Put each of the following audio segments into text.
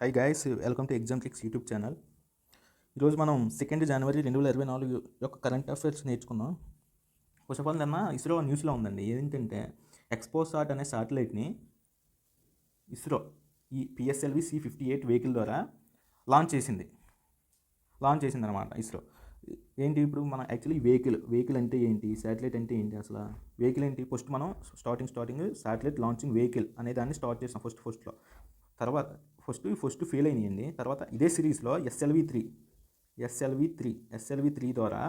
Hi guys welcome to exam clicks YouTube channel ఈరోజు మనం second జనవరి రెండు వేల ఇరవై నాలుగు యొక్క కరెంట్ అఫైర్స్ నేర్చుకున్నాం ఫస్ట్ ఆఫ్ ఆల్ నిన్న ఇస్రో న్యూస్లో ఉందండి. ఏంటంటే ఎక్స్పోసాట్ అనే శాటిలైట్ని ఇస్రో ఈ PSLV C fifty eight vehicle ద్వారా లాంచ్ చేసింది. లాంచ్ చేసింది అనమాట ఇస్రో. ఏంటి ఇప్పుడు మన యాక్చువల్లీ వెహికల్ వెహికల్ అంటే ఏంటి? శాటిలైట్ అంటే ఏంటి అసలు? వెహికల్ ఏంటి? ఫస్ట్ మనం starting starting satellite launching vehicle అనే దాన్ని స్టార్ట్ చేసాం ఫస్ట్ ఫస్ట్లో తర్వాత ఫస్ట్ ఫస్ట్ ఫెయిల్ అయినాయండి. తర్వాత ఇదే సిరీస్లో SLV three SLV three SLV three ద్వారా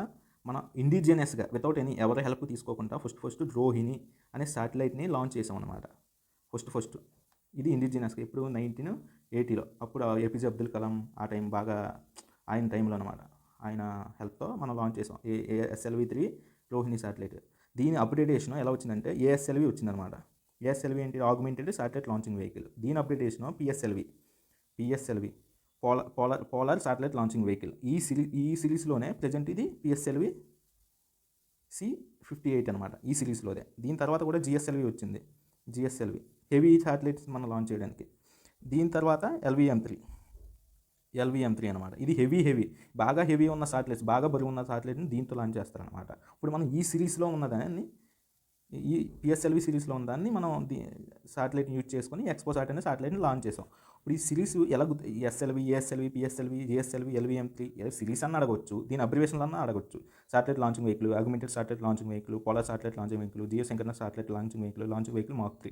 మన ఇండిజినియస్గా వితౌట్ ఎనీ ఎవరి హెల్ప్ తీసుకోకుండా ఫస్ట్ ఫస్ట్ రోహిణి అనే శాటిలైట్ని లాంచ్ చేసామన్నమాట అనమాట ఫస్ట్ ఫస్ట్. ఇది ఇండిజినియస్గా ఇప్పుడు నైన్టీన్ ఎయిటీలో అప్పుడు ఏపీజే అబ్దుల్ కలాం ఆ టైం బాగా ఆయన టైంలో అనమాట ఆయన హెల్ప్తో మనం లాంచ్ చేసాం a ASLV three Rohini satellite దీని అప్డేటేషన్ ఎలా వచ్చిందంటే ఏఎస్ఎల్వి వచ్చిందనమాట ఏఎస్ఎల్వి ఏంటి? ఆగ్మెంటెడ్ శాటిలైట్ లాంచింగ్ వెహికల్ దీని updatation PSLV PSLV polar polar polar satellite launching vehicle ఈ సిరీ ఈ సిరీస్లోనే ప్రజెంట్ ఇది పిఎస్ఎల్వి సి ఫిఫ్టీ ఎయిట్ అనమాట ఈ సిరీస్లోదే. దీని తర్వాత కూడా జిఎస్ఎల్వి వచ్చింది. జిఎస్ఎల్వి హెవీ శాటిలైట్స్ మనం లాంచ్ చేయడానికి. దీని తర్వాత ఎల్విఎం త్రీ ఎల్విఎం త్రీ అనమాట ఇది హెవీ హెవీ బాగా హెవీ ఉన్న శాటిలైట్స్ బాగా బరువు ఉన్న శాటిలైట్ని దీంతో లాంచ్ చేస్తారనమాట ఇప్పుడు మనం ఈ సిరీస్లో ఉన్నదాన్ని ఈ పిఎస్ఎల్వి సిరీస్లో ఉన్న దాన్ని మనం దీ శాటిలైట్ని యూజ్ చేసుకొని ఎక్స్పో సాట్ అనే శాటిలైట్ని లాంచ్ చేసాం. ఇప్పుడు ఈ సిరీస్ ఎలా SLV ASLV PSLV GSLV LVM three series అన్న అడగొచ్చు. దీని అబ్రివేషన్లు అన్న అడగొచ్చు. Satellite launching vehicle augmented satellite launching vehicle polar satellite launching vehicle geo Sankaran satellite launching vehicle launching vehicle mark three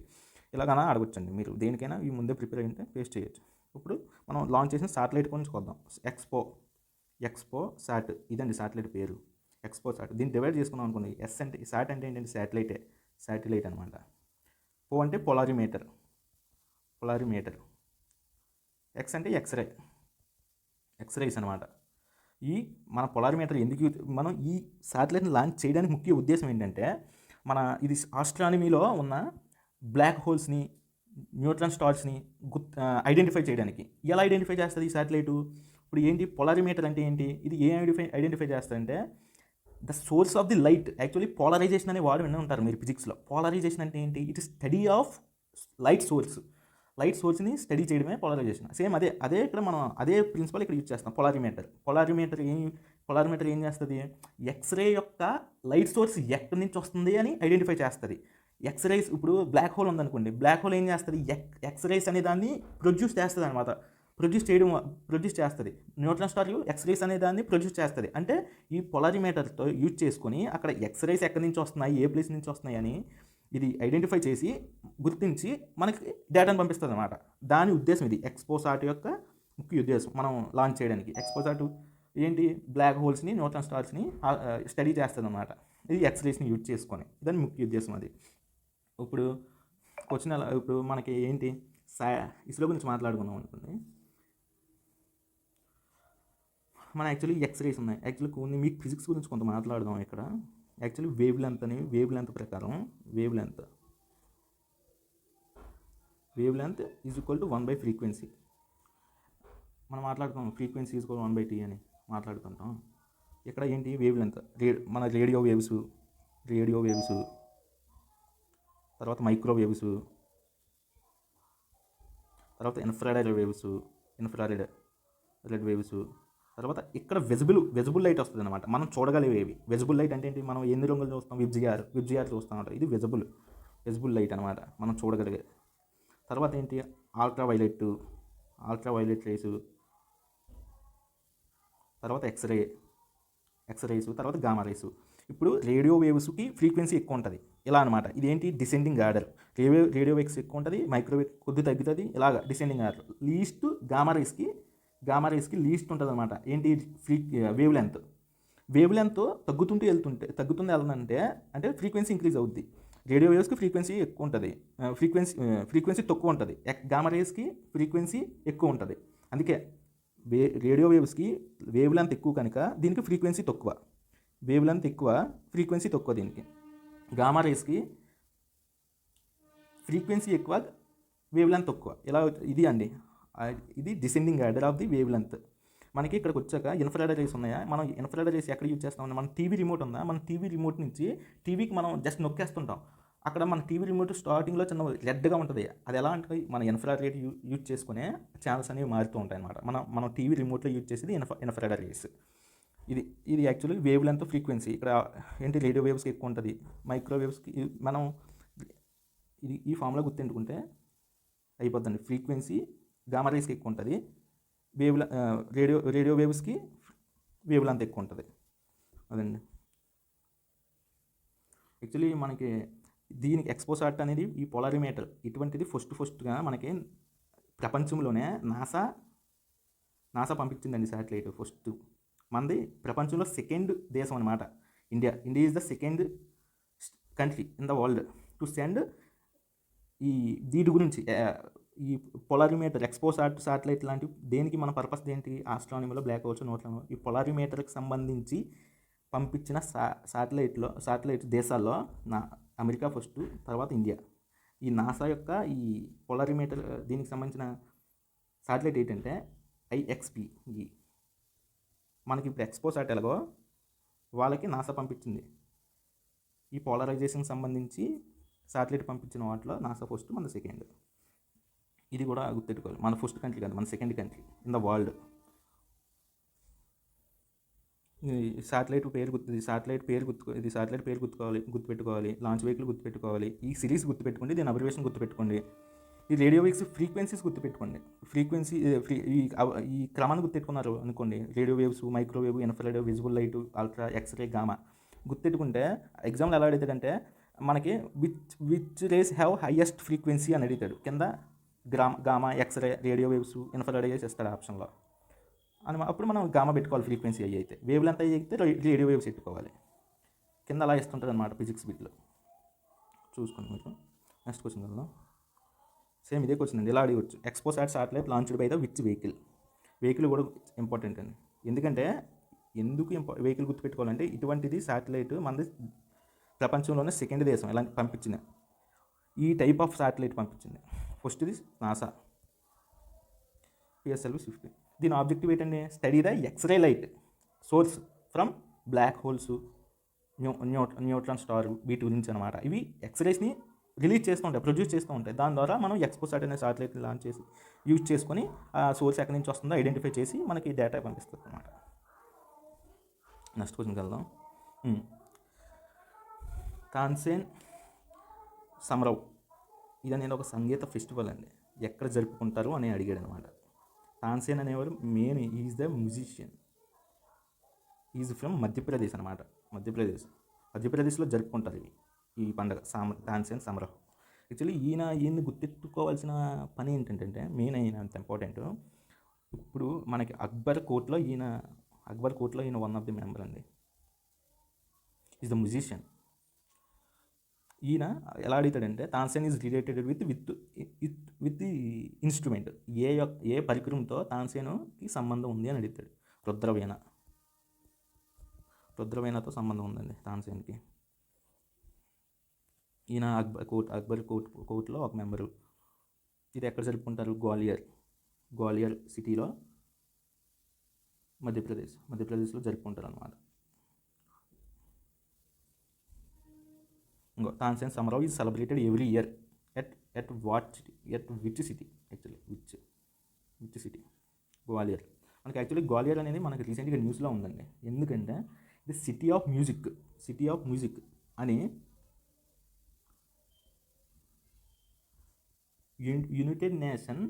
ఇలాగన అడగొచ్చండి మీరు. దేనికైనా ఈ ముందే ప్రిపేర్ అయ్యింటే ఫేస్ చేయొచ్చు. ఇప్పుడు మనం లాంచ్ చేసిన సాటిలైట్ గురించి కొద్దాం. ఎక్స్పో ఎక్స్పో సాట్ ఇదండి సాటిలైట్ పేరు. ఎక్స్పో సాట్ దీన్ని డివైడ్ చేసుకున్నాం అనుకోండి. ఎస్ అంటే సాట్ అంటే ఏంటంటే శాటిలైటే శాటిలైట్ అనమాట పో అంటే పొలారిమీటర్ పొలారిమీటర్ ఎక్స్ అంటే ఎక్స్రే ఎక్స్రేస్ అనమాట ఈ మన పొలారిమీటర్ ఎందుకు మనం ఈ శాటిలైట్ని లాంచ్ చేయడానికి ముఖ్య ఉద్దేశం ఏంటంటే మన ఇది ఆస్ట్రానమీలో ఉన్న బ్లాక్ హోల్స్ని న్యూట్రన్ స్టార్స్ని గుర్త్ ఐడెంటిఫై చేయడానికి. ఎలా ఐడెంటిఫై చేస్తుంది ఈ శాటిలైటు ఇప్పుడు ఏంటి? పొలారిమీటర్ అంటే ఏంటి? ఇది ఏం ఐడెంటిఫై ఐడెంటిఫై చేస్తారంటే the source of the light actually polarization అనే వాడు వినే ఉంటారు మీరు ఫిజిక్స్లో. పోలరైజేషన్ అంటే ఏంటి? It is study of light source. Light సోర్స్ని study చేయడమే పోలరైజేషన్. సేమ్ అదే అదే ఇక్కడ మనం అదే ప్రిన్సిపల్ ఇక్కడ యూజ్ చేస్తాం పొలారిమీటర్. పొలారిమీటర్ ఏం పొలారిమీటర్ ఏం చేస్తుంది? ఎక్స్రే యొక్క లైట్ సోర్స్ ఎక్కడి నుంచి వస్తుంది అని ఐడెంటిఫై చేస్తుంది. ఎక్స్రేస్ ఇప్పుడు బ్లాక్ హోల్ ఉందనుకోండి బ్లాక్ హోల్ ఏం చేస్తుంది? ఎక్ ఎక్స్రేస్ అనే దాన్ని ప్రొడ్యూస్ చేస్తుంది అనమాట ప్రొడ్యూస్ చేయడం ప్రొడ్యూస్ చేస్తుంది. న్యూట్రన్ స్టార్ ఎక్స్రేస్ అనే దాన్ని ప్రొడ్యూస్ చేస్తుంది. అంటే ఈ పొలారిమీటర్తో యూజ్ చేసుకొని అక్కడ ఎక్స్రేస్ ఎక్కడి నుంచి వస్తున్నాయి? ఏ ప్లేస్ నుంచి వస్తున్నాయి అని ఇది ఐడెంటిఫై చేసి గుర్తించి మనకి డేటాను పంపిస్తుంది అనమాట దాని ఉద్దేశం ఇది. ఎక్స్పోసాట్ యొక్క ముఖ్య ఉద్దేశం మనం లాంచ్ చేయడానికి. ఎక్స్పోసాట్ ఏంటి? బ్లాక్ హోల్స్ని న్యూట్రన్ స్టార్స్ని స్టడీ చేస్తుంది అనమాట ఇది ఎక్స్రేస్ని యూజ్ చేసుకొని. దాని ముఖ్య ఉద్దేశం అది. ఇప్పుడు క్వశ్చన్ ఎలా ఇప్పుడు మనకి ఏంటి? సా ఇసులో గురించి మాట్లాడుకుందాం అనుకోండి. మన యాక్చువల్లీ ఎక్స్రేస్ ఉన్నాయి. యాక్చువల్లీ కొన్ని మీకు ఫిజిక్స్ గురించి కొంత మాట్లాడదాం ఇక్కడ. యాక్చువల్లీ వేవ్ లెంత్ అని వేవ్ లెంత్ ప్రకారం wavelength. Wavelength is equal to one by frequency మనం మాట్లాడుతాం frequency is equal one by T అని మాట్లాడుతుంటాం. ఇక్కడ ఏంటి? Wavelength. రే మన రేడియో వేవ్స్ రేడియో వేవ్స్ తర్వాత మైక్రోవేవ్స్ తర్వాత infrared waves infrared red waves తర్వాత ఇక్కడ విజిబుల్ విజిబుల్ లైట్ వస్తుంది అనమాట మనం చూడగలిగేవి విజిబుల్ లైట్ అంటే ఏంటి? మనం ఎన్ని రంగులు చూస్తాం? విబ్జిఆర్ విబ్జిఆర్ చూస్తాం అనమాట ఇది విజిబుల్ విజిబుల్ లైట్ అనమాట మనం చూడగలిగే. తర్వాత ఏంటి? Ultraviolet ultraviolet rays తర్వాత ఎక్స్రే ఎక్స్రేస్ తర్వాత గామా రేసు ఇప్పుడు రేడియో వేవ్స్కి ఫ్రీక్వెన్సీ ఎక్కువ ఉంటుంది. ఇలా అనమాట ఇదేంటి? Descending order radio radio waves ఎక్కువ ఉంటుంది మైక్రోవేవ్ కొద్ది తగ్గుతుంది ఇలాగ డిసెండింగ్ ఆర్డర్ లీస్ట్ గామా రేస్కి గామా రేస్కి లీస్ట్ ఉంటుంది అనమాట ఏంటి? Free wavelength wavelength తగ్గుతుంటూ వెళ్తుంటే తగ్గుతుంది వెళ్తుందంటే అంటే ఫ్రీక్వెన్సీ ఇంక్రీజ్ అవుద్ది. రేడియో వేవ్స్కి ఫ్రీక్వెన్సీ ఎక్కువ ఉంటుంది. ఫ్రీక్వెన్సీ ఫ్రీక్వెన్సీ తక్కువ ఉంటుంది. గామా రేస్కి ఫ్రీక్వెన్సీ ఎక్కువ ఉంటుంది. అందుకే వే రేడియో వేవ్స్కి వేవ్ లెంత్ ఎక్కువ కనుక దీనికి ఫ్రీక్వెన్సీ తక్కువ. వేవ్ లెంత్ ఎక్కువ ఫ్రీక్వెన్సీ తక్కువ దీనికి. గామా రేస్కి ఫ్రీక్వెన్సీ ఎక్కువ వేవ్ లెంత్ తక్కువ ఇలా ఇది అండి. ఇది descending order of the wavelength మనకి ఇక్కడికి వచ్చాక ఇన్ఫ్రారెడ్ రేస్ ఉన్నాయా? మనం ఇన్ఫ్రారెడ్ రేస్ ఎక్కడ యూజ్ చేస్తాం? మన టీవీ రిమోట్ ఉందా? మన టీవీ రిమోట్ నుంచి టీవీకి మనం జస్ట్ నొక్కేస్తుంటాం. అక్కడ మన టీవీ రిమోట్ స్టార్టింగ్లో చిన్న రెడ్గా ఉంటుంది. అది ఎలా అంటే మన ఇన్ఫ్రారెడ్ రేట్ యూ యూజ్ చేసుకునే ఛానల్స్ అనేవి మారుతూ ఉంటాయి అనమాట మనం మనం టీవీ రిమోట్లో యూజ్ చేసేది ఇన్ఫ్రా ఇన్ఫ్రారెడ్ రేస్ ఇది ఇది యాక్చువల్లీ వేవ్ లెంత్ ఫ్రీక్వెన్సీ ఇక్కడ ఏంటి రేడియో వేవ్స్కి ఎక్కువ ఉంటుంది? మైక్రోవేవ్స్కి మనం ఇది ఈ ఫామ్లో గుర్తుంచుకుంటే అయిపోద్దండి. ఫ్రీక్వెన్సీ గామా రేస్కి ఎక్కువ ఉంటుంది వేవ్ల రేడియో రేడియో వేవ్స్కి వేవ్ లెంత్ ఎక్కువ ఉంటుంది అదండి. యాక్చువల్లీ మనకి దీనికి ఎక్స్పోస్ ఆర్ట్ అనేది ఈ పొలారిమీటర్ ఇటువంటిది ఫస్ట్ ఫస్ట్గా మనకి ప్రపంచంలోనే నాసా నాసా పంపించిందండి శాటిలైట్ ఫస్ట్. మనది ప్రపంచంలో సెకండ్ దేశం అనమాట India India is the second country in the world. To send ఈ వీటి గురించి ఈ పొలారిమీటర్ ఎక్స్పోస్ ఆర్ట్ శాటిలైట్ లాంటి దేనికి మన పర్పస్ ఏంటి ఆస్ట్రానమీలో బ్లాక్ హోల్స్ నోట్లను ఈ పొలారిమీటర్కి సంబంధించి పంపించిన సా శాటిలైట్లో శాటిలైట్ దేశాల్లో నా అమెరికా ఫస్ట్ తర్వాత ఇండియా. ఈ నాసా యొక్క ఈ పొలారిమీటర్ దీనికి సంబంధించిన శాటిలైట్ ఏంటంటే ఐఎక్స్పి ఈ మనకి ఇప్పుడు ఎక్స్పో సాట్ ఎలాగో వాళ్ళకి నాసా పంపించింది. ఈ పోలరైజేషన్ సంబంధించి శాటిలైట్ పంపించిన వాటిలో నాసా ఫస్ట్ మన సెకండ్ ఇది కూడా గుర్తెట్టుకోవాలి మన ఫస్ట్ కంట్రీ కాదు మన second country in the world satellite satellite పేరు గుర్తు ఇది శాటిలైట్ పేరు గుర్తు ఇది శాటిలైట్ పేరు గుర్తుకోవాలి గుర్తుపెట్టుకోవాలి లాంచ్ వెహికల్ గుర్తుపెట్టుకోవాలి. ఈ సిరీస్ గుర్తుపెట్టుకోండి దీని అబ్రివేషన్ గుర్తుపెట్టుకోండి. ఈ రేడియో వేవ్స్ ఫ్రీక్వెన్సీస్ గుర్తుపెట్టుకోండి. ఫ్రీక్వెన్సీ ఫ్రీ ఈ ఈ క్రమాన్ని గుర్తుపెట్టుకున్నారు అనుకోండి. Radio waves microwave infrared visible light ultra X ray gamma గుర్తెట్టుకుంటే ఎగ్జామ్లో ఎలా అడుగుతాడంటే మనకి which which rays have highest frequency అని అడుగుతాడు. కింద గ్రామ gamma X ray radio waves infrared waves ఇస్తాడు ఆప్షన్లో. అని అప్పుడు మనం గామా పెట్టుకోవాలి ఫ్రీక్వెన్సీ అయ్యి అయితే. వేవ్లు ఎంత అయితే రేడియో వేవ్స్ పెట్టుకోవాలి. కింద అలా ఇస్తుంటుంది అనమాట ఫిజిక్స్ బిట్లో. చూసుకోండి మీరు. నెక్స్ట్ క్వశ్చన్ కదా సేమ్ ఇదే క్వశ్చన్ అండి. ఇలా అడగవచ్చు XPoSat satellite launched by the which vehicle vehicle కూడా ఇంపార్టెంట్ అండి. ఎందుకంటే ఎందుకు ఇంపా వెహికల్ గుర్తుపెట్టుకోవాలంటే ఇటువంటిది శాటిలైట్ మనది ప్రపంచంలోనే సెకండ్ దేశం. ఇలా పంపించింది. ఈ టైప్ ఆఫ్ శాటిలైట్ పంపించింది. ఫస్ట్ది నాసా. పిఎస్ఎల్వి ఫిఫ్టీ దీని ఆబ్జెక్టివ్ ఏంటండి? Study the X ray light source from black holes new neutron star వీటి గురించి అనమాట ఇవి ఎక్స్రేస్ని రిలీజ్ చేస్తూ ఉంటాయి ప్రొడ్యూస్ చేస్తూ ఉంటాయి. దాని ద్వారా మనం ఎక్స్పోసాట్ అనే సాటిలైట్ లాంచ్ చేసి యూజ్ చేసుకొని ఆ సోర్స్ ఎక్కడి నుంచి వస్తుందో ఐడెంటిఫై చేసి మనకి డేటా పంపిస్తుంది అనమాట నెక్స్ట్ క్వశ్చన్కి వెళ్దాం. Hmm. తాన్సేన్ సమరవ్ ఇది అనేది ఒక సంగీత ఫెస్టివల్ అండి. ఎక్కడ జరుపుకుంటారు అని అడిగాడు అనమాట తాన్సేన్ అనేవారు main is the musician. Is from Madhya Pradesh అనమాట. మధ్యప్రదేశ్. మధ్యప్రదేశ్లో జరుపుకుంటారు ఇవి. ఈ పండుగ సామ తాన్సేన్ సమరహం యాక్చువల్లీ ఈయన ఈయన్ని గుర్తెట్టుకోవాల్సిన పని ఏంటంటే మెయిన్ ఈయన అంత ఇంపార్టెంట్ ఇప్పుడు మనకి అక్బర్ కోర్ట్లో ఈయన అక్బర్ కోర్ట్లో ఈయన వన్ ఆఫ్ ది మెంబర్ అండి. ఈజ్ ద మ్యూజిషియన్ ఈయన ఎలా అడుగుతాడంటే Tansen is related with with with the instrument. ఏ యొక్క ఏ పరికరంతో తాన్సేనుకి సంబంధం ఉంది అని అడుగుతాడు. రుద్రవీణ. రుద్రవీణతో సంబంధం ఉందండి తాన్సేన్కి ఈయన అక్బర్ కోర్ట్ అక్బర్ కోర్ట్ కోర్టులో ఒక మెంబరు. ఇది ఎక్కడ జరుపుకుంటారు? గ్వాలియర్. గ్వాలియర్ సిటీలో మధ్యప్రదేశ్ మధ్యప్రదేశ్లో జరుపుకుంటారు అనమాట ఇంకో Tansen Samaroh is celebrated every year at at what city at which city actually which which city Gwalior మనకి యాక్చువల్లీ గ్వాలియర్ అనేది మనకి రీసెంట్గా న్యూస్లో ఉందండి. ఎందుకంటే ఇది city of music city of music అని united nation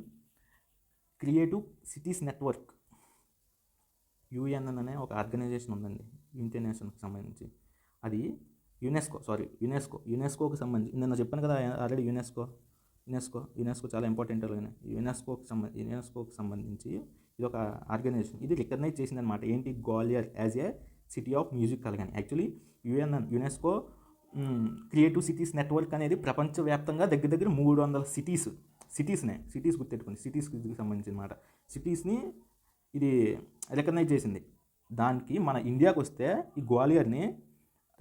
creative cities network UNN అనే ఒక ఆర్గనైజేషన్ ఉందండి. యునైటెడ్ నేషన్కి సంబంధించి. అది యునెస్కో సారీ యునెస్కో యునెస్కోకి సంబంధించి నిన్న చెప్పాను కదా ఆల్రెడీ యునెస్కో యునెస్కో యునెస్కో చాలా ఇంపార్టెంట్ యునెస్కోకి సంబంధించి యునెస్కోకి సంబంధించి ఇది ఒక ఆర్గనైజేషన్ ఇది రికగ్నైజ్ చేసిందనమాట ఏంటి? Gwalior as a city of music కలగాని actually UNN UNESCO creative cities network అనేది ప్రపంచవ్యాప్తంగా దగ్గర దగ్గర మూడు వందల సిటీస్ సిటీస్నే సిటీస్ గుర్తెట్టుకోండి సిటీస్కి సంబంధించిన మాట సిటీస్ని ఇది రికగ్నైజ్ చేసింది. దానికి మన ఇండియాకి వస్తే ఈ గ్వాలియర్ని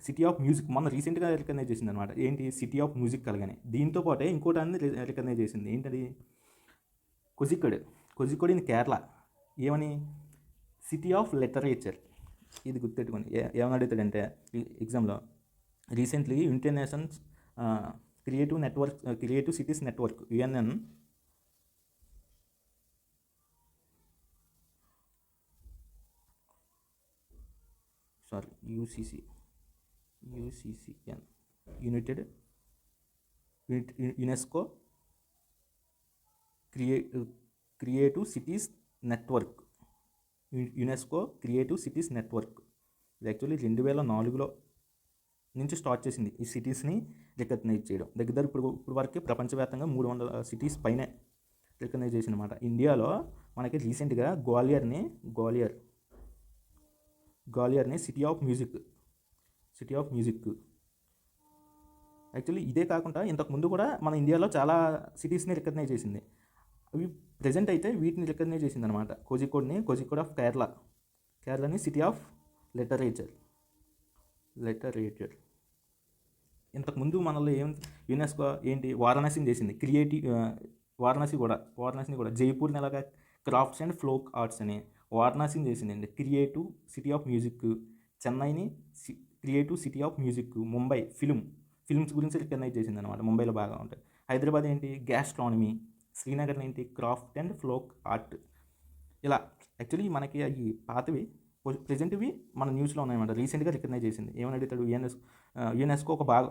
సిటీ ఆఫ్ మ్యూజిక్ మొన్న రీసెంట్గా రికగ్నైజ్ చేసింది అనమాట ఏంటి? సిటీ ఆఫ్ మ్యూజిక్ కలగానే. దీంతో పాటే ఇంకోటి అన్ని రికగ్నైజ్ చేసింది. ఏంటది? కొజిక్కడ్ కొజిక్కడ్ ఇన్ కేరళ ఏమని? సిటీ ఆఫ్ లిటరేచర్ ఇది గుర్తెట్టుకోండి ఏమని అడుగుతాడంటే ఎగ్జామ్లో recently internationals creative network creative cities network UNN sorry UCC. UCCN. United UNESCO క్రియే creative cities network UNESCO creative cities network ఇది యాక్చువల్లీ రెండు వేల నాలుగులో నుంచి స్టార్ట్ చేసింది. ఈ సిటీస్ని రికగ్నైజ్ చేయడం. దగ్గర ఇప్పుడు ఇప్పుడు వరకు ప్రపంచవ్యాప్తంగా మూడు వందల సిటీస్ పైనే రికగ్నైజ్ చేసిన అనమాట ఇండియాలో మనకి రీసెంట్గా గ్వాలియర్ని Gwalior గ్వాలియర్ని city of music city of music actually ఇదే కాకుండా ఇంతకు ముందు కూడా మన ఇండియాలో చాలా సిటీస్ని రికగ్నైజ్ చేసింది. అవి ప్రజెంట్ అయితే వీటిని రికగ్నైజ్ చేసింది అనమాట కోజికోడ్ని కోజికోడ్ ఆఫ్ కేరళ కేరళని సిటీ ఆఫ్ లిటరేచర్ లిటరేచర్ ఇంతకుముందు మనలో ఏం యునెస్కో ఏంటి వారణాసిని చేసింది. క్రియేటివ్ వారణాసి కూడా వారణాసిని కూడా. జైపూర్ని ఎలాగా క్రాఫ్ట్స్ అండ్ ఫ్లోక్ ఆర్ట్స్ అని వారణాసిని చేసిందండి. Creative city of music చెన్నైని creative city of music Mumbai film films గురించి రికగ్నైజ్ చేసింది అనమాట ముంబైలో బాగా ఉంటాయి హైదరాబాద్ ఏంటి? గ్యాస్ట్రానమీ శ్రీనగర్ ఏంటి? Craft and folk art. ఇలా యాక్చువల్లీ మనకి అవి పాతవి ప్రజెంట్వి మన న్యూస్లో ఉన్నాయన్నమాట. రీసెంట్గా రికగ్నైజ్ చేసింది. ఏమని అడుగుతాడు? యుఎన్ఎస్ యునెస్కో ఒక భాగ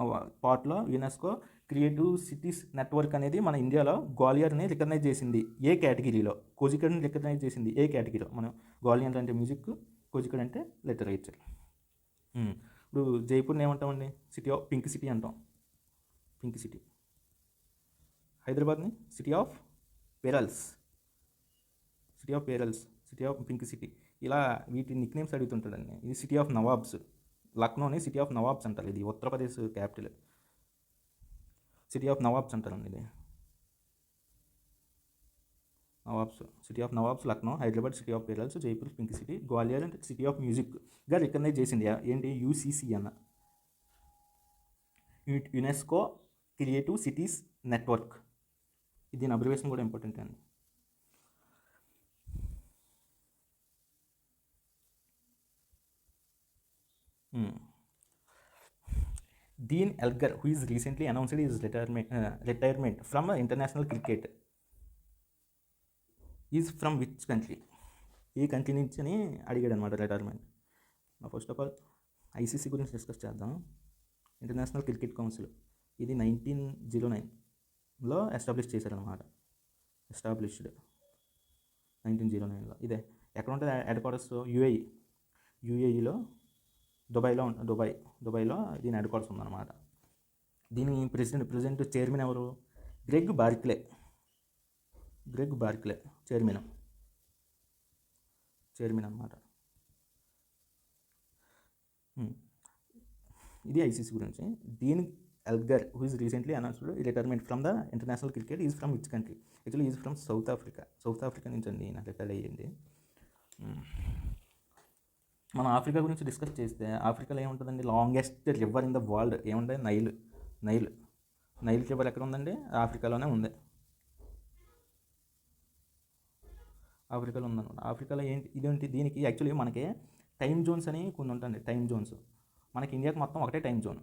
పార్ట్లో యునెస్కో క్రియేటివ్ సిటీస్ నెట్వర్క్ అనేది మన ఇండియాలో గ్వాలియర్ని రికగ్నైజ్ చేసింది ఏ కేటగిరీలో? కోజికడ్ని రికగ్నైజ్ చేసింది ఏ కేటగిరీలో? మనం గ్వాలియర్ అంటే మ్యూజిక్ కోజికడ్ అంటే లిటరేచర్. ఇప్పుడు జైపూర్ని ఏమంటామండి? సిటీ ఆఫ్ పింక్ సిటీ అంటాం. పింక్ సిటీ హైదరాబాద్ని city of pearls city of pearls city of pink city ఇలా వీటి నిక్ నేమ్స్ అడుగుతుంటాడండి. ఇది సిటీ ఆఫ్ నవాబ్స్ లక్నోని సిటీ ఆఫ్ నవాబ్స్ అంటారు. ఇది Uttar Pradesh capital city of nawabs అంటారండి ఇది. Nawabs city of nawabs Lucknow Hyderabad city of pearls Jaipur pink city Gwalior and city of మ్యూజిక్గా recognise చేసింది. ఏంటి? యూసీసీ అన్న. UNESCO creative cities network. దీని abbreviation కూడా important అండి. Dean Elgar who is recently announced is retirement retirement from international cricket. Is from which country? A country నుంచి అని అడిగాడు అనమాట retirement first of all ICC గురించి డిస్కస్ చేద్దాం. ఇంటర్నేషనల్ క్రికెట్ కౌన్సిల్ ఇది నైన్టీన్ జీరో నైన్లో ఎస్టాబ్లిష్ చేశారనమాట ఎస్టాబ్లిష్డ్ నైన్టీన్ జీరో నైన్లో ఇదే ఎక్కడ ఉంటుంది? హెడ్ క్వార్టర్స్ యూఏఈ యూఏఈలో దుబాయ్లో ఉంటుంది దుబాయ్ దుబాయ్లో దీని హెడ్ క్వార్టర్స్ ఉందన్నమాట. దీని ప్రెసిడెంట్ ప్రెసిడెంట్ చైర్మన్ ఎవరు? Greg Barclay Greg Barclay chairman. Chairman అనమాట ఇది ఐసీసీ గురించి. Dean Elgar who is recently announced retirement from the international cricket is from which country actually is from South Africa South Africa నుంచి అండి ఈయన retire అయ్యింది. మనం Africa గురించి discuss చేస్తే ఆఫ్రికాలో ఏముంటుందండి? Longest river in the world ఏముంటుంది నైల్ నైల్ నైల్ రివర్ ఎక్కడ ఉందండి? ఆఫ్రికాలోనే ఉంది. ఆఫ్రికాలో ఉందన్నమాట. ఆఫ్రికాలో ఏంటి ఇదేంటి దీనికి యాక్చువల్లీ మనకి టైం జోన్స్ అని కొన్ని ఉంటుంది టైం జోన్స్ మనకి ఇండియాకి మొత్తం ఒకటే టైం జోన్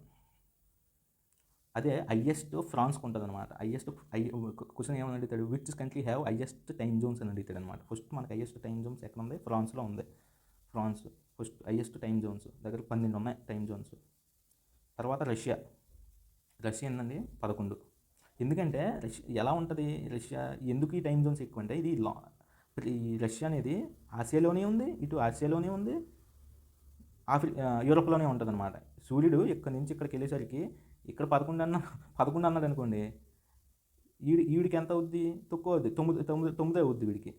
అదే హయ్యెస్ట్ ఫ్రాన్స్కి ఉంటుంది అనమాట హయ్యెస్ట్ ఐ క్వశ్చన్ ఏమని అడుగుతాడు? Which country have highest time zones అని అడుగుతాడు అనమాట ఫస్ట్ మనకి హయ్యెస్ట్ టైం జోన్స్ ఎక్కడ ఉంది ఫ్రాన్స్లో ఉంది. France first highest time zones దగ్గర పన్నెండు ఉన్నాయి టైం జోన్స్ తర్వాత రష్యా. రష్యా ఏంటండి పదకొండు. ఎందుకంటే రష్యా ఎలా ఉంటుంది రష్యా? ఎందుకు ఈ టైం జోన్స్ ఎక్కువ అంటే ఇది లా ఈ రష్యా అనేది ఆసియాలోనే ఉంది ఇటు ఆసియాలోనే ఉంది ఆఫ్రి యూరోప్లోనే ఉంటుంది అనమాట సూర్యుడు ఇక్కడి నుంచి ఇక్కడికి వెళ్ళేసరికి ఇక్కడ పదకొండు అన్న పదకొండు అన్నాడు అనుకోండి ఈడి ఈవిడికి ఎంత అవుద్ది? తక్కువ అవుద్ది. తొమ్మిది తొమ్మిది తొమ్మిది అవుద్ది వీడికి.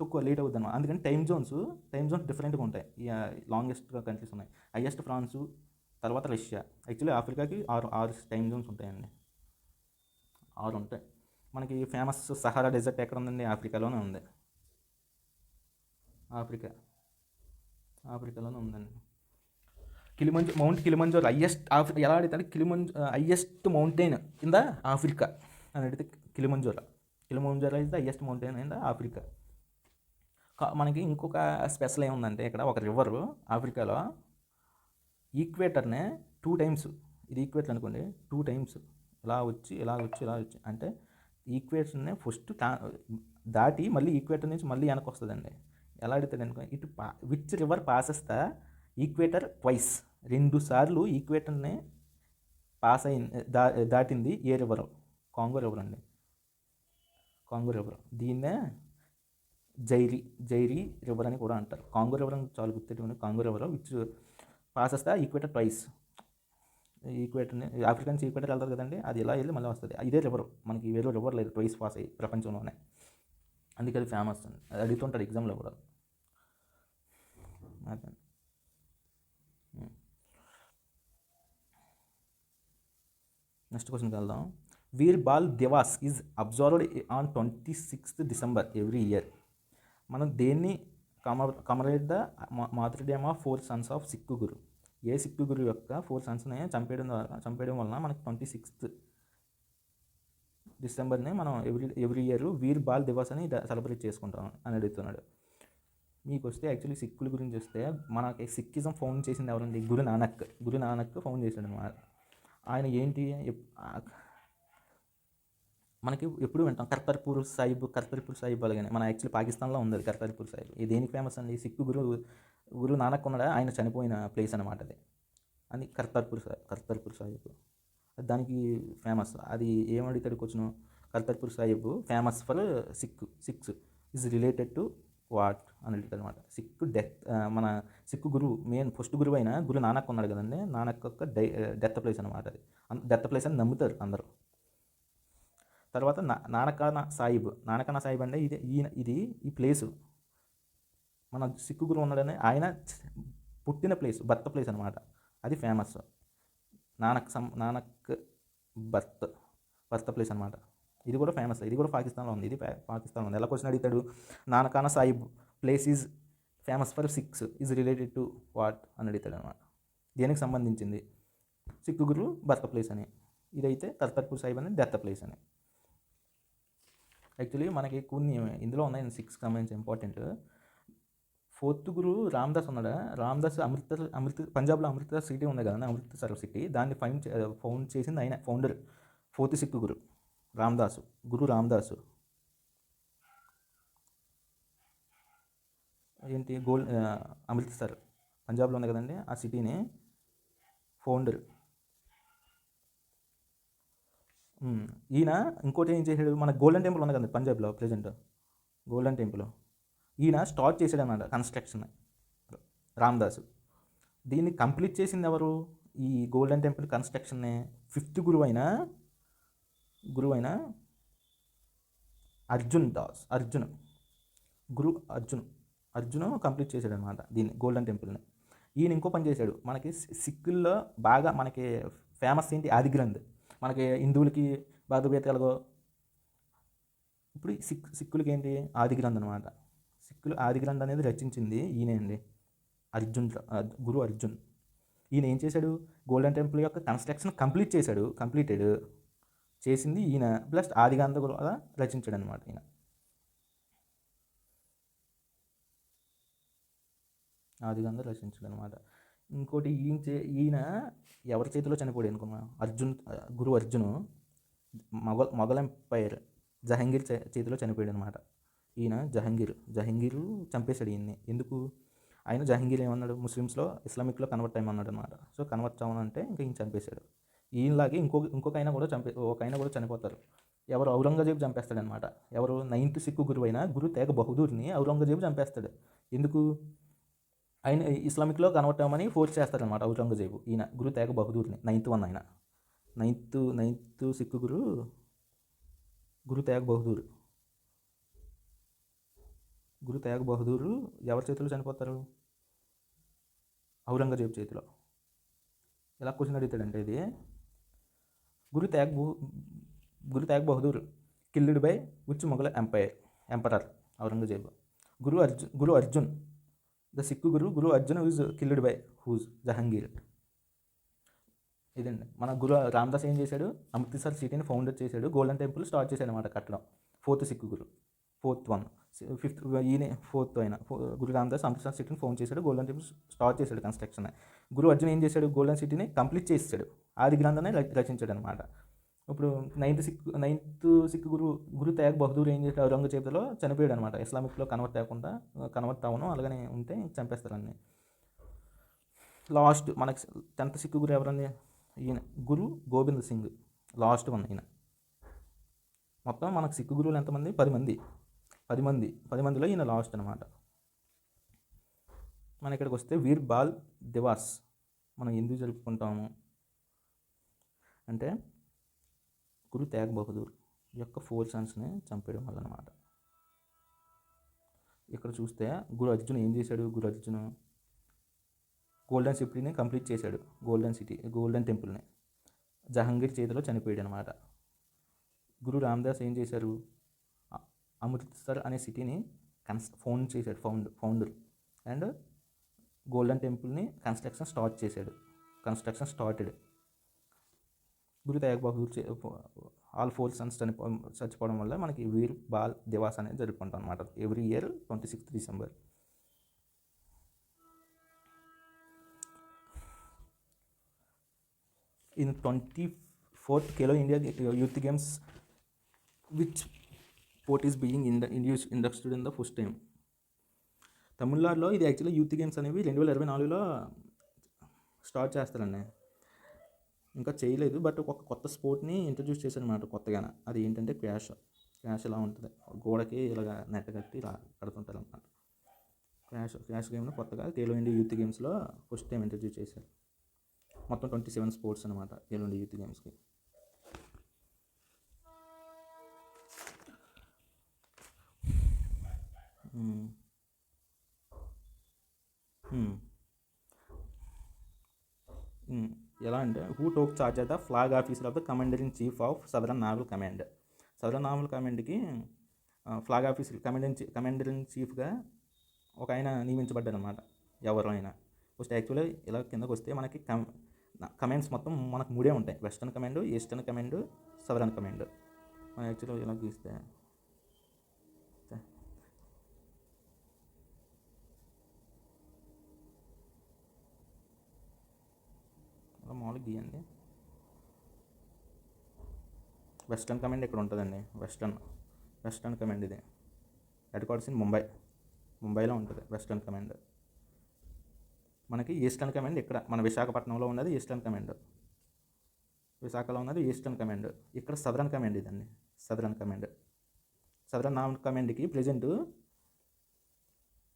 తక్కువ లేట్ అవుద్ది అనమాట అందుకని టైం జోన్స్ టైం జోన్స్ డిఫరెంట్గా ఉంటాయి. లాంగెస్ట్ కంట్రీస్ ఉన్నాయి. హైయెస్ట్ ఫ్రాన్సు తర్వాత రష్యా. యాక్చువల్లీ ఆఫ్రికాకి ఆరు ఆరు టైం జోన్స్ ఉంటాయండి. ఆరు ఉంటాయి. మనకి ఫేమస్ సహారా డెజర్ట్ ఎక్కడ ఉందండి ఆఫ్రికాలోనే ఉంది. ఆఫ్రికా. ఆఫ్రికాలోనే ఉందండి. Kilimanjaro mount Kilimanjaro highest Africa ఎలా అడుగుతాడు కిలిమంజ్ హయ్యెస్ట్ మౌంటైన్ కింద ఆఫ్రికా అని అడిగితే Kilimanjaro Kilimanjaro is the highest mountain in the Africa మనకి ఇంకొక స్పెషల్ ఏముందంటే ఇక్కడ ఒక రివర్ ఆఫ్రికాలో ఈక్వేటర్నే టూ టైమ్స్ ఇది ఈక్వేటర్ అనుకోండి టూ టైమ్స్ ఇలా వచ్చి ఇలా వచ్చి ఇలా వచ్చి అంటే ఈక్వేటర్ని ఫస్ట్ దాటి మళ్ళీ ఈక్వేటర్ నుంచి మళ్ళీ వెనక్కి వస్తుందండి. ఎలా అడుగుతుంది అనుకో ఇటు పా విచ్ రివర్ పాసెస్తా ఈక్వేటర్ ట్వైస్ రెండు సార్లు ఈక్వేటర్ని పాస్ అయింది దా దాటింది ఏ రివర్ కాంగో రివర్ అండి. కాంగో రివర్ దీన్నే జైరీ జైరీ రివర్ అని కూడా అంటారు. కాంగో రివర్ అని చాలా గుర్తెట్టుకుని Congo river which పాసెస్తా equator twice ఈక్వేటర్ని ఆఫ్రికన్స్ ఈక్వేటర్ వెళ్తారు కదండి అది ఇలా వెళ్ళి మళ్ళీ వస్తుంది. ఇదే రివర్. మనకి వేరే రివర్ లేదు ట్వైస్ పాస్ అయ్యి ప్రపంచంలోనే. అందుకే అది ఫేమస్ అండి. అది అడుగుతుంటారు ఎగ్జామ్లో కూడా. నెక్స్ట్ క్వశ్చన్కి వెళ్దాం. Veer Bal Diwas is observed on twenty sixth December every year. మనం దేన్ని comma commemorate the martyrdom of four sons of Sikh guru? ఏ సిక్కు గురు యొక్క ఫోర్ సన్స్ని చంపేయడం ద్వారా చంపేయడం వలన మనకి ట్వంటీ సిక్స్త్ డిసెంబర్ని మనం every every year Veer Bal Diwas అని సెలబ్రేట్ చేసుకుంటాం అని అడుగుతున్నాడు. మీకు వస్తే యాక్చువల్లీ సిక్కుల గురించి వస్తే మనకి సిక్కిజం ఫౌండ్ చేసింది ఎవరండి? గురు నానక్. గురు నానక్ ఫౌండ్ చేశాడు అనమాట ఆయన ఏంటి? మనకి ఎప్పుడు వింటాం కర్తార్పూర్ సాహిబ్ కర్తార్పూర్ సాహిబ్ అలాగనే. మన యాక్చువల్లీ పాకిస్తాన్లో ఉంది అది కర్తార్పూర్ సాహిబ్. ఇది దేనికి ఫేమస్ అండి? సిక్కు గురు గురు నానక్ ఆయన చనిపోయిన ప్లేస్ అనమాట అది. అని కర్తార్పూర్ సాహిబ్ కర్తార్పూర్ సాహిబ్. దానికి ఫేమస్. అది ఏమడిగాడు వచ్చిన? Kartarpur Sahib famous for Sikh Sikhs is related to what? అని అడుగుతాడు అనమాట సిక్కు డెత్ మన సిక్కు గురువు మెయిన్ ఫస్ట్ గురువు అయిన గురు నానక్ ఉన్నాడు కదండి. నానక్ యొక్క డై డెత్ ప్లేస్ అనమాట అది. డెత్ ప్లేస్ అని నమ్ముతారు అందరూ. తర్వాత నా నానకాన సాహిబ్. నానకాన సాహిబ్ అంటే ఇది ఈయన ఇది ఈ ప్లేసు. మన సిక్కు గురువు ఉన్నాడని ఆయన పుట్టిన ప్లేస్ బర్త్ ప్లేస్ అనమాట అది ఫేమస్. నానక్ సం నానక్ బర్త్ బర్త్ ప్లేస్ అనమాట ఇది కూడా ఫేమస్. ఇది కూడా పాకిస్తాన్లో ఉంది. ఇది పాకిస్తాన్లో ఉంది. ఎలా క్వశ్చన్ అడుగుతాడు? Nankana Sahib place is famous for Sikhs is related to what అని అడుగుతాడు అనమాట దేనికి సంబంధించింది? సిక్కు గురు బర్త్ ప్లేస్ అని. ఇదైతే కర్తార్పూర్ సాహిబ్ అని డెత్ ప్లేస్ అని. యాక్చువల్లీ మనకి కొన్ని ఇందులో ఉన్నాయి. సిక్స్ సంబంధించి ఇంపార్టెంట్. ఫోర్త్ గురు రామ్దాస్ ఉన్నాడా? రామ్దాస్ అమృత అమృత పంజాబ్లో అమృతసర్ సిటీ ఉంది కదా అమృతసర్ సిటీ. దాన్ని ఫైన్ ఫౌండ్ చేసింది ఆయన ఫౌండర్ ఫోర్త్ సిక్ గురు రామ్దాసు గురు రామ్దాసు. ఏంటి? గోల్డ్ అమృత్సర్ పంజాబ్లో ఉంది కదండి ఆ సిటీని. ఫౌండర్. ఈయన ఇంకోటి ఏం చేశాడు మన గోల్డెన్ టెంపుల్ ఉంది కదండి పంజాబ్లో ప్రజెంట్. Golden Temple. ఈయన స్టార్ట్ చేశాడు అన్నమాట కన్స్ట్రక్షన్. రామ్దాస్. దీన్ని కంప్లీట్ చేసింది ఎవరు? ఈ గోల్డెన్ టెంపుల్ కన్స్ట్రక్షన్నే ఫిఫ్త్ గురువు అయిన గురువు అయిన అర్జున్ దాస్ అర్జున్ గురు అర్జున్ అర్జున్ కంప్లీట్ చేశాడు అనమాట దీన్ని గోల్డెన్ టెంపుల్ని. ఈయన ఇంకో పని చేశాడు. మనకి సి- సిక్కుల్లో బాగా మనకి ఫేమస్ ఏంటి? ఆదిగ్రంథ్. మనకి హిందువులకి భాగవత ఇప్పుడు సిక్ సిక్కులకి ఏంటి? ఆదిగ్రంథ్ అనమాట సిక్కులు ఆదిగ్రంథ్ అనేది రచించింది ఈయనే అండి. అర్జున్ గురు అర్జున్. ఈయన ఏం చేశాడు? గోల్డెన్ టెంపుల్ యొక్క కన్స్ట్రక్షన్ కంప్లీట్ చేశాడు. కంప్లీటెడ్. చేసింది ఈయన. ప్లస్ ఆదిగ్రంథ కూడా రచించాడు అనమాట ఈయన. ఆదిగ్రంథ రచించాడు అనమాట ఇంకోటి ఈయన చే ఈయన ఎవరి చేతిలో చనిపోయాడు అనుకున్నా? అర్జున్ గురు అర్జును. మొఘల్ మొఘల్ ఎంపైర్ జహంగీర్ చే- చేతిలో చనిపోయాడు అనమాట ఈయన జహంగీర్. జహంగీర్ చంపేశాడు ఈయన్ని. ఎందుకు? ఆయన జహంగీర్ ఏమన్నాడు? ముస్లిమ్స్లో ఇస్లామిక్లో కన్వర్ట్ అయ్యమన్నాడు అనమాట సో కన్వర్ట్ అవ్వనంటే ఇంకా ఈయన చంపేశాడు. ఈయనలాగే ఇంకొక ఇంకొక ఆయన కూడా చంపే ఒక ఆయన కూడా చనిపోతారు. ఎవరు ఔరంగజేబు చంపేస్తాడనమాట ఎవరు నైన్త్ సిక్కు గురువు అయినా గురు తేగ బహదూర్ని ఔరంగజేబు చంపేస్తాడు. ఎందుకు? ఆయన ఇస్లామిక్లో కన్వర్ట్ అవ్వమని ఫోర్స్ చేస్తాడనమాట ఔరంగజేబు ఈయన గురు తేగ బహదూర్ని నైన్త్ వన్ ఆయన. Ninth ninth Sikh guru Guru Tegh Bahadur. గురు తేగ బహదూరు ఎవరి చేతిలో చనిపోతారు? ఔరంగజేబు చేతిలో. ఎలా క్వశ్చన్ అడుగుతాడంటే ఇది గురు తేగ్ బహు Guru Tegh Bahadur killed by which Mughal empire emperor Aurangzeb. Guru Arjun Guru Arjun the Sikh guru Guru Arjun who's killed by whose Jahangir. ఇదండి. మన గురు రామదాస్ ఏం చేశాడు? అమృత్సర్ సిటీని ఫౌండర్ చేశాడు. గోల్డెన్ టెంపుల్ స్టార్ట్ చేశాడు అనమాట కట్టడం. Fourth Sikh guru. Fourth one fifth ఈయనే ఫోర్త్ ఆయన. గురు రామదాస్ అమృత్సర్ సిటీని ఫోన్ చేశాడు. గోల్డెన్ టెంపుల్ స్టార్ట్ చేశాడు కన్స్ట్రక్షన్ గురు అర్జున్ ఏం చేశాడు? గోల్డెన్ సిటీని కంప్లీట్ చేసాడు ఆది గ్రంథాన్ని రచించాడు అనమాట ఇప్పుడు నైన్త్ సిక్ నైన్త్ సిక్ గురు గురు తేగ్ బహదూర్ ఏం చేశాడు? ఔరంగజేబులో చనిపోయాడు అనమాట ఇస్లామిక్లో కన్వర్ట్ అవ్వకుండా కన్వర్ట్ అవ్వను అలాగనే ఉంటే చంపేస్తారని లాస్ట్ మనకి టెన్త్ సిక్ గురు ఎవరని ఈయన గురు గోవింద్ సింగ్. లాస్ట్ వన్ ఈయన. మొత్తం మనకు సిక్కు గురువులు ఎంతమంది? పది మంది. పది మంది పది మందిలో ఈయన లాస్ట్ అనమాట మన ఇక్కడికి వస్తే వీర్ బాల్ దివాస్ మనం ఎందుకు జరుపుకుంటాము? అంటే గురు తేగ్ బహదూర్ యొక్క ఫోర్ సన్స్ని చంపేయడం వల్ల అనమాట ఇక్కడ చూస్తే గురు అర్జున్ ఏం చేశాడు? గురు అర్జున్ గోల్డెన్ సిటీని కంప్లీట్ చేశాడు. గోల్డెన్ సిటీ గోల్డెన్ టెంపుల్ని. జహంగీర్ చేతిలో చనిపోయాడు అనమాట గురు రామదాస్ ఏం చేశారు? అమృత్సర్ అనే సిటీని కన్స్ ఫౌండ్ చేశాడు ఫౌండ్ ఫౌండర్. అండ్ గోల్డెన్ టెంపుల్ని కన్స్ట్రక్షన్ స్టార్ట్ చేశాడు. Construction started. గురు తేగ్ బహదూర్ చే- ఆల్ ఫోర్ సన్స్ చనిపో చచ్చిపోవడం వల్ల మనకి వీర్ బాల్ దివాస్ అనేది జరుపుకుంటాం అనమాట every year twenty sixth December. in 24th Kelo India India youth games which sport being being ఇండ induce introduced in the first time తమిళనాడులో ఇది యాక్చువల్లీ యూత్ గేమ్స్ అనేవి రెండు వేల ఇరవై నాలుగులో స్టార్ట్ చేస్తారండి ఇంకా చేయలేదు బట్ ఒక కొత్త స్పోర్ట్ని ఇంట్రడ్యూస్ చేశారనమాట కొత్తగా అది ఏంటంటే క్యాష్ క్యాష్ ఇలా ఉంటుంది? గోడకి ఇలాగ నెట్ కట్టి ఇలా కడుతుంటారు అనమాట క్యాష్ క్యాష్ గేమ్లో కొత్తగా కేలో ఇండియా యూత్ గేమ్స్లో ఫస్ట్ టైం ఇంట్రడ్యూస్ చేశారు. మొత్తం ట్వంటీ సెవెన్ స్పోర్ట్స్ అనమాట ఎల్లుండి యూత్ గేమ్స్కి Hmm. Hmm. Hmm. ఎలా అంటే who took charge of the flag officer of the commander in chief of southern naval command southern naval కమాండ్కి flag officer commander in చీ commander in చీఫ్గా ఒక ఆయన నియమించబడ్డారు అనమాట ఎవరు అయినా. ఫస్ట్ యాక్చువల్గా ఇలా కిందకు వస్తే మనకి కమ్ కమాండ్స్ మొత్తం మనకు మూడే ఉంటాయి. Western command eastern command southern command మనం యాక్చువల్గా ఇలా గీస్తే అలా మామూలుగా గీయండి వెస్టర్న్ కమాండ్ ఇక్కడ ఉంటుందండి. వెస్టర్న్ వెస్టర్న్ కమాండ్ ఇది. Headquarters in Mumbai. ముంబైలో ఉంటుంది వెస్టర్న్ కమాండ్. మనకి ఈస్టర్న్ కమాండ్ ఇక్కడ మన విశాఖపట్నంలో ఉన్నది ఈస్టర్న్ కమాండ్. విశాఖలో ఉన్నది ఈస్టర్న్ కమాండ్. ఇక్కడ సదరన్ కమాండ్ ఇదండి. Southern command. సదరన్ నామ్ కమాండ్కి ప్రజెంట్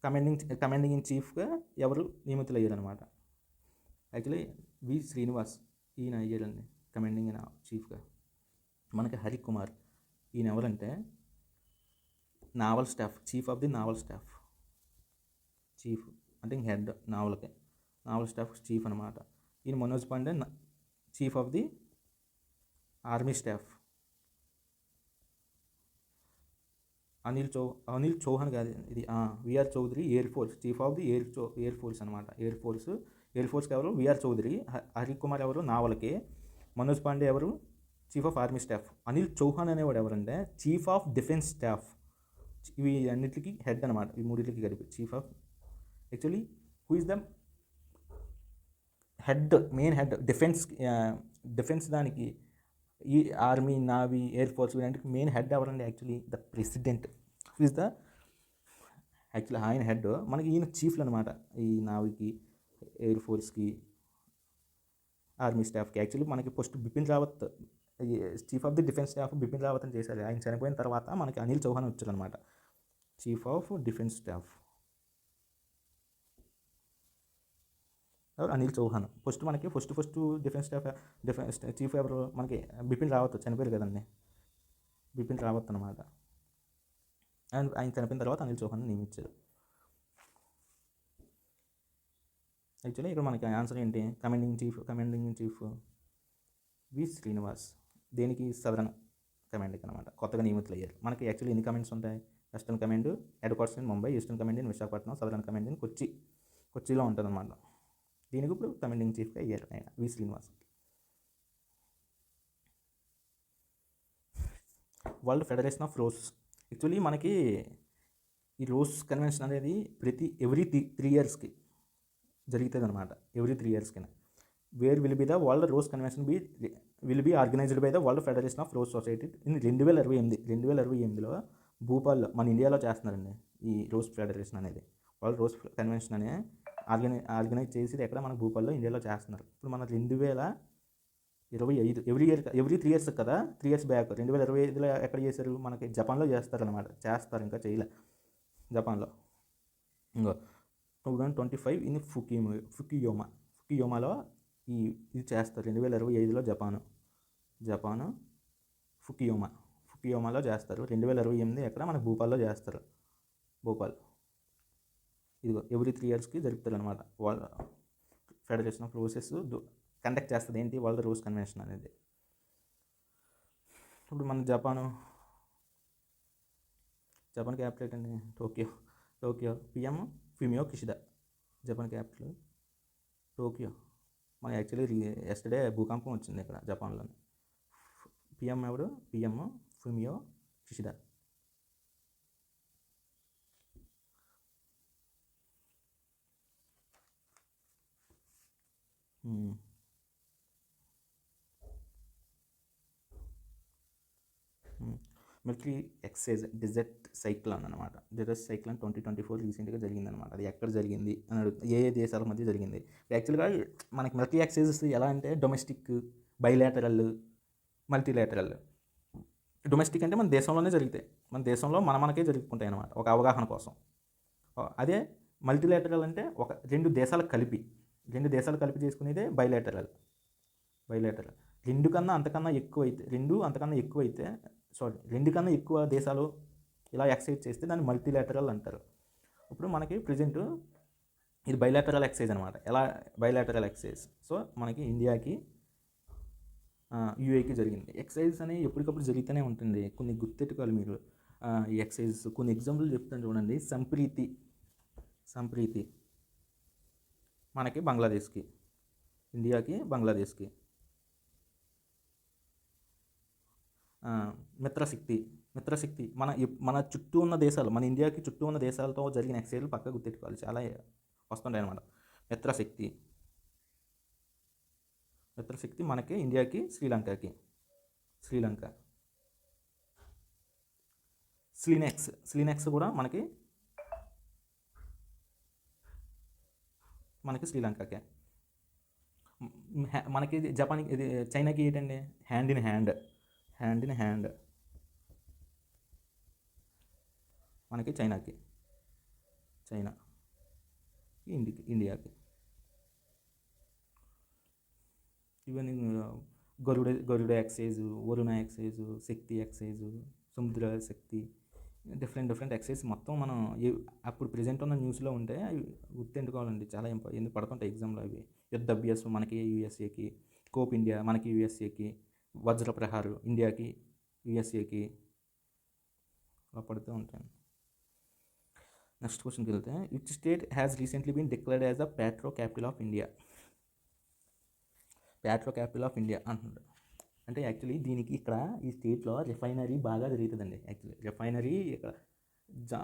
కమాండింగ్ కమాండింగ్ ఇన్ చీఫ్గా ఎవరు నియమితులు అయ్యారనమాట యాక్చువల్లీ వి శ్రీనివాస్ ఈయన అయ్యారండి కమాండింగ్ అయిన చీఫ్గా మనకి హరి కుమార్ ఈయన ఎవరంటే naval staff chief of the naval staff. Chief అంటే హెడ్ నావల్కి. నావల్ స్టాఫ్ చీఫ్ అనమాట ఈయన Manoj Pande chief of the army staff Anil చౌ అనిల్ చౌహాన్ కాదు ఇది VR Chaudhari air force chief of the air Chou air force అనమాట air force air ఫోర్స్కి ఎవరు? VR Chaudhari. Harikumar Hari Kumar ఎవరు? నావల్కి మనోజ్ పాండే ఎవరు? Chief of army staff. Anil Chauhan అనేవాడు ఎవరంటే? Chief of defence staff. ఇవి అన్నిటికీ హెడ్ అనమాట ఈ మూడింటికి కలిపి chief of. Actually who is the head main head. Defence defence దానికి ఈ ఆర్మీ నావీ ఎయిర్ ఫోర్స్ వీటన్నిటికి మెయిన్ హెడ్ ఎవరండి actually the president. Who is the actually ఆయన హెడ్. మనకి ఈయన చీఫ్లు అనమాట ఈ నావీకి. ఎయిర్ ఫోర్స్కి ఆర్మీ స్టాఫ్కి. యాక్చువల్లీ మనకి first Bipin Rawat chief of the defence staff Bipin Rawat అని చేశారు. ఆయన చనిపోయిన తర్వాత మనకి అనిల్ చౌహాన్ వచ్చారనమాట chief of defence staff. Anil Chauhan. First మనకి first first defence staff defence chief ఎవరు? మనకి బిపిన్ రావత్ చనిపోయారు కదండి. బిపిన్ రావత్ అనమాట అండ్ ఆయన చనిపోయిన తర్వాత అనిల్ చౌహాన్ నియమించారు. యాక్చువల్లీ ఇక్కడ మనకి ఆన్సర్ ఏంటి? Commanding chief commanding chief V Srinivas. దేనికి? సదరన్ కమాండ్కి అనమాట కొత్తగా నియమితులు అయ్యారు. మనకి యాక్చువల్లీ ఎన్ని కమాండ్స్ ఉంటాయి? Western command headquarters in Mumbai eastern command in Visakhapatnam southern command in Kochi కొచ్చిలో ఉంటుంది అనమాట దీనికి ఇప్పుడు కమాండింగ్ చీఫ్గా అయ్యారు ఆయన V Srinivas. World federation of rose actually మనకి ఈ రోజ్ కన్వెన్షన్ అనేది ప్రతి ఎవ్రీ త్రీ త్రీ ఇయర్స్కి జరుగుతుంది అనమాట ఎవ్రీ త్రీ ఇయర్స్కి where will be the world rose convention be will be organised by the world federation of rose society in రెండు వేల ఇరవై ఎనిమిది రెండు వేల ఇరవై ఎనిమిదిలో భూపాల్లో మన ఇండియాలో చేస్తున్నారండి ఈ రోజ్ ఫెడరేషన్ అనేది. వరల్డ్ రోజ్ కన్వెన్షన్ అనే ఆర్గనై ఆర్గనైజ్ చేసి ఎక్కడ మన భూపాల్లో ఇండియాలో చేస్తున్నారు. ఇప్పుడు మన రెండు వేల ఇరవై ఐదు every year every three years కదా త్రీ ఇయర్స్ బ్యాక్ రెండు వేల ఇరవై ఐదులో ఎక్కడ చేశారు? మనకి జపాన్లో చేస్తారనమాట చేస్తారు ఇంకా చేయలే జపాన్లో. ఇంకో two thousand twenty five in ఫుకియో ఫుకియోమా ఫుకియోమాలో ఈ ఇది చేస్తారు. రెండు వేల ఇరవై ఐదులో జపాను జపాను ఫుకియోమా ఫుకియోమాలో చేస్తారు. రెండు వేల ఇరవై ఎనిమిది ఎక్కడ? మన భూపాల్లో చేస్తారు. భూపాల్. ఇదిగో ఎవ్రీ త్రీ ఇయర్స్కి జరుపుతారు అనమాట వాళ్ళ ఫెడరేషన్ ఆఫ్ రోసెస్ కండక్ట్ చేస్తుంది. ఏంటి? వరల్డ్ రోజ్ కన్వెన్షన్ అనేది. ఇప్పుడు మన జపాను జపాన్ క్యాపిటల్ అండి Tokyo Tokyo PM Fumio Kishida Japan capital Tokyo మన యాక్చువల్లీ ఎస్టర్డే భూకంపం వచ్చింది ఇక్కడ జపాన్లో పిఎం ఎవరు PM Fumio Kishida military exercise desert cyclone అనమాట desert cyclone twenty twenty four రీసెంట్గా జరిగిందనమాట అది ఎక్కడ జరిగింది అని అడుగుతుంది ఏ ఏ దేశాల మధ్య జరిగింది? యాక్చువల్గా మనకి మిలిటరీ ఎక్సైజెస్ ఎలా అంటే డొమెస్టిక్ బైలాటరల్ మల్టీలాటరల్. డొమెస్టిక్ అంటే మన దేశంలోనే జరుగుతాయి. మన దేశంలో మన మనకే జరుగుతుంటాయి అనమాట ఒక అవగాహన కోసం. అదే మల్టీలాటరల్ అంటే ఒక రెండు దేశాలకు కలిపి రెండు దేశాలు కలిపి చేసుకునేదే బైలాటరల్. బైలాటరల్. రెండు కన్నా అంతకన్నా ఎక్కువ అయితే రెండు అంతకన్నా ఎక్కువ అయితే సారీ రెండు కన్నా ఎక్కువ దేశాలు ఇలా ఎక్సైజ్ చేస్తే దాన్ని మల్టీలాటరల్ అంటారు. ఇప్పుడు మనకి ప్రజెంట్ ఇది బైలాటరల్ ఎక్సైజ్ అనమాట ఎలా బైలాటరల్ ఎక్సైజ్? సో మనకి ఇండియాకి యూఏకి జరిగింది. ఎక్సైజ్ అనేవి ఎప్పటికప్పుడు జరుగుతూనే ఉంటుంది. కొన్ని గుర్తెట్టుకోవాలి మీరు. ఈ ఎక్సైజ్ కొన్ని ఎగ్జాంపుల్ చెప్తాను చూడండి. సంప్రీతి సంప్రీతి మనకి బంగ్లాదేశ్కి ఇండియాకి బంగ్లాదేశ్కి. మిత్రశక్తి మిత్రశక్తి. మన మన చుట్టూ ఉన్న దేశాలు మన ఇండియాకి చుట్టూ ఉన్న దేశాలతో జరిగిన ఎక్సైజ్లు పక్క గుర్తెట్టుకోవాలి చాలా వస్తుంటాయి అనమాట మిత్రశక్తి. మిత్రశక్తి మనకి ఇండియాకి శ్రీలంకకి. శ్రీలంక. స్లీనెక్స్ స్లీనెక్స్ కూడా మనకి మనకి శ్రీలంకకే. మనకి జపాన్ ఇది చైనాకి ఏంటండి? Hand in hand. Hand in hand. మనకి చైనాకి. చైనా. ఇండికి ఇండియాకి. ఇవన్నీ Garuda Garuda exercise Varuna exercise Shakti exercise Samudra Shakti different different excise మొత్తం మనం అప్పుడు ప్రజెంట్ ఉన్న న్యూస్లో ఉంటే అవి గుర్తెంటుకోవాలండి చాలా ఇంపా ఎందుకు పడుతుంటాయి ఎగ్జామ్లో అవి. యుద్ధ అభ్యాసం మనకి యూఎస్ఏకి కోప్ ఇండియా మనకి యూఎస్ఏకి వజ్ర ప్రహారు ఇండియాకి యూఎస్ఏకి అలా పడుతూ ఉంటాయి నెక్స్ట్ క్వశ్చన్కి వెళ్తే which state has recently been declared as a petro capital of India petro capital of India అంటున్నాడు అంటే యాక్చువల్లీ దీనికి ఇక్కడ ఈ స్టేట్లో రిఫైనరీ బాగా జరుగుతుందండి యాక్చువల్లీ రిఫైనరీ ఇక్కడ జా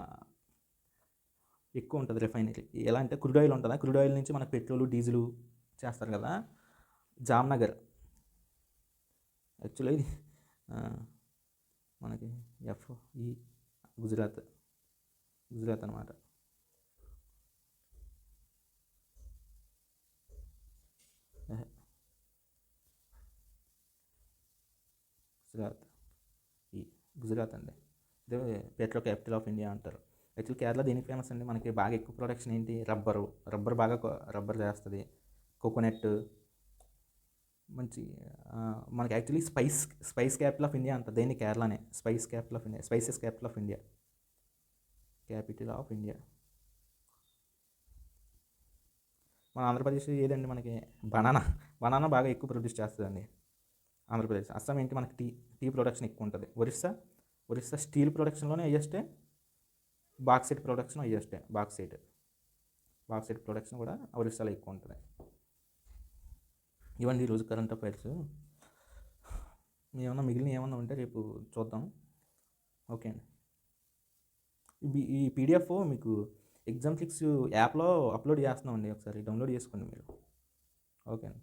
ఎక్కువ ఉంటుంది రిఫైనరీ ఎలా అంటే క్రూడ్ ఆయిల్ ఉంటుందా? క్రూడ్ ఆయిల్ నుంచి మనకు పెట్రోల్ డీజిల్ చేస్తారు కదా. జామ్నగర్. యాక్చువల్లీ ఇది మనకి ఎఫ్ ఈ గుజరాత్. గుజరాత్ అనమాట. గుజరాత్ ఈ గుజరాత్ అండి. ఇదే పెట్రో క్యాపిటల్ ఆఫ్ ఇండియా అంటారు. యాక్చువల్ కేరళ దీనికి ఫేమస్ అండి? మనకి బాగా ఎక్కువ ప్రొడక్షన్ ఏంటి? రబ్బరు. రబ్బర్ బాగా రబ్బర్ చేస్తుంది. కోకోనట్. మంచి మనకి actually spice spice capital of India అంట. దేన్ని? కేరళనే. Spice capital of India. Spices capital of India. Capital of India మన ఆంధ్రప్రదేశ్ ఏదండి మనకి? బనానా. బనానా బాగా ఎక్కువ ప్రొడ్యూస్ చేస్తుందండి ఆంధ్రప్రదేశ్. అస్సాం ఏంటి మనకి టీ టీ ప్రొడక్షన్ ఎక్కువ ఉంటుంది. ఒరిస్సా? ఒరిస్సా స్టీల్ ప్రొడక్షన్లోనే హయ్యెస్టే బాక్సైట్ ప్రొడక్షన్ హయ్యెస్టే బాక్సైట్ బాక్సైట్ ప్రొడక్షన్ కూడా ఒరిస్సాలో ఎక్కువ ఉంటుంది. ఇవన్నీ ఈరోజు కరెంట్ అఫైర్స్ ఏమన్నా మిగిలిన ఏమన్నా ఉంటే రేపు చూద్దాం. ఓకే అండి. ఈ- ఈ పీడిఎఫ్ మీకు ఎగ్జామ్ ఫిక్స్ యాప్లో అప్లోడ్ చేస్తున్నామండి. ఒకసారి డౌన్లోడ్ చేసుకోండి మీరు. ఓకే అండి